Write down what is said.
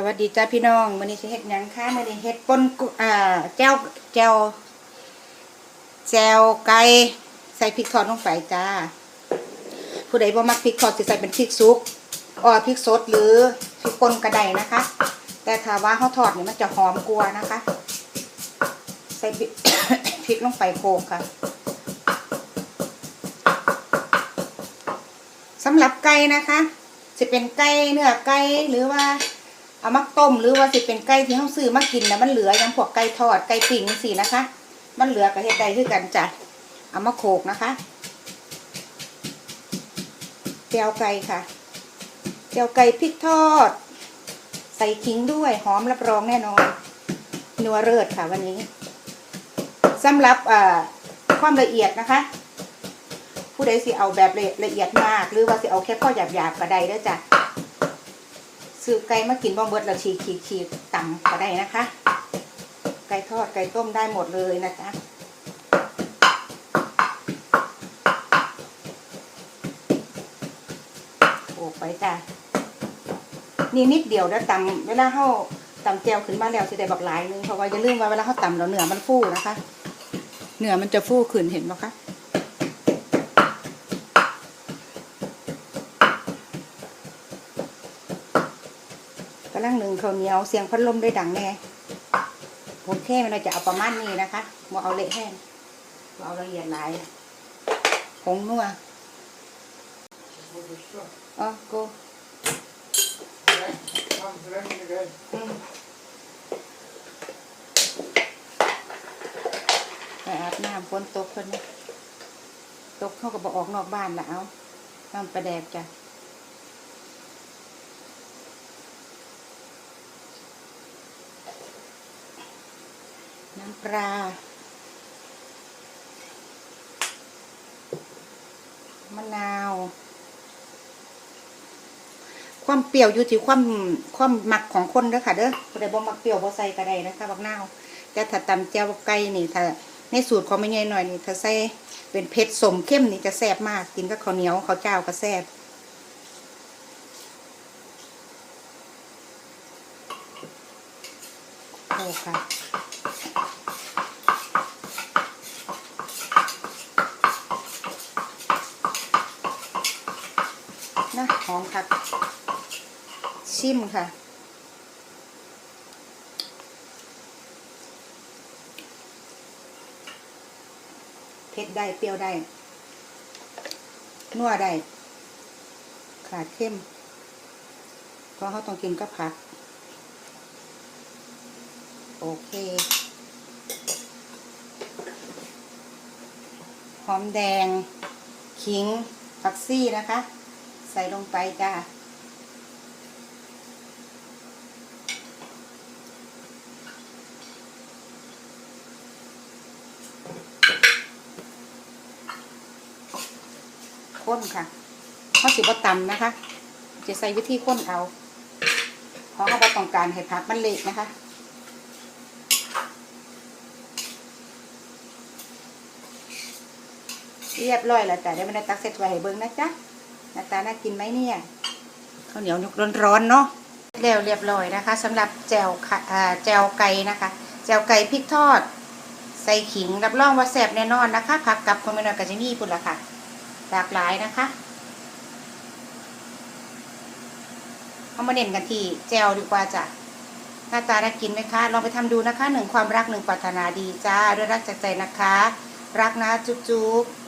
สวัสดีจ้าพี่น้องมื้อนี้สิเฮ็ดยังคะมื้อนี้เฮ็ดป่นอ่าแจ่วแจ่วแจ่วไก่ใส่พริกทอดลงไปจ้า ผู้ใดบ่มักพริกทอดสิใส่เป็นพริกสุกอ่อพริกสดหรือพริกป่นก็ไดนะคะ แต่ถ้าว่าเฮาทอดเนี่ยมันจะหอมกว่านะคะ ใส่พริกลงไปโขกค่ะสำหรับไก่นะคะสิเป็นไก่เนื้อไก่หรือว่า เอามาต้มหรือว่าสิเป็นไก่ที่เขาซื้อมากินแล้วมันเหลือยังพวกไก่ทอดไก่ปิ่งสินะคะ มันเหลือกับเฮ็ดใดคือกันจ้ะเอามาโขกนะคะเจียวไก่ค่ะเจียวไก่พริกทอด ใส่ขิงด้วยหอมรับรองแน่นอนนัวเลิศค่ะวันนี้สำหรับความละเอียดนะคะ ผู้ใดสิเอาแบบละเอียดมาก หรือว่าสิเอาแค่พอหยาบๆก็ได้ด้อจ้ะ ซื้อไก่มากินบ่เบิดแล้วฉีกฉีกฉีกต่ำก็ได้นะคะ ไก่ทอดไก่ต้มได้หมดเลยนะจ๊ะโอ้ไปจ้ะนี่นิดเดียวแล้วตำเวลาเข้าตำแจวขึ้นมาแล้วสิได้บักหลายนึงเพราะว่าอย่าลืมว่าเวลาเขาตำแล้วเนื้อมันฟูนะคะ เนื้อมันจะฟูขึ้นเห็นไหมคะ ลังหนึ่งข้าวเหนียวเสียงพัดลมได้ดังแน่ผมแค่เราจะเอาประมาณนี้นะคะมาเอาเละแห้งบ่เอาละเอียดหลายผงนัวอ๋อโกไปอาบน้ำฝนตกคนตกเข้ากับออกนอกบ้านและเอาน้ำประแดกจ้ะ น้ำปลามะนาว ความเปรี้ยวอยู่ที่ความความหมักของคนเด้อค่ะเด้อผู้ใดบ่มักเปรี้ยวบ่ใส่ก็ได้นะคะบักนาวแต่ถ้าตำแจ่วไก่นี่ถ้าในสูตรของแม่ใหญ่หน่อยนี่ถ้าใส่เป็นเผ็ดสมเข้มนี่จะแซ่บมากกินกับข้าวเหนียวข้าวเจ้าก็แซ่บโอ้ค่ะ นะห อมค่ะ ชิมค่ะ เผ็ดได้ เปรี้ยวได้ นัวได้ ขาดเข้ม เพราะเขาต้องกินกับผัก โอเค หอมแดง ขิงผักซี่นะคะ ใส่ลงไปจ้าข้นค่ะเขาสิบตำนะคะ จะใส่วิธีข้นเอาเพราะเขาบต้องการให้ผักมันเละนะคะเรียบร้อยแล้วจ้ะเดี๋ยวมันตักเสร็จไว้ให้เบิ่งนะจ๊ะ หน้าตาน่ากินไหมเนี่ยข้าวเหนียวยกร้อนๆเนาะแล้วเรียบร้อยนะคะสำหรับแจวค่ะอ่าแจวไก่นะคะแจวไก่พริกทอด ใส่ขิงรับรองว่าแซ่บแน่นอนนะคะผักกับคนไม่น้อก็จะมีปุ่นละค่ะ หลากหลายนะคะเอามาเน้นกันที่แจวดีกว่าจ้ะหน้าตาน่ากินไหมคะลองไปทำดูนะคะหนึ่งความรักหนึ่งปรารถนาดีจ้าด้วยรักจากใจนะคะ รักนะจุ๊บๆ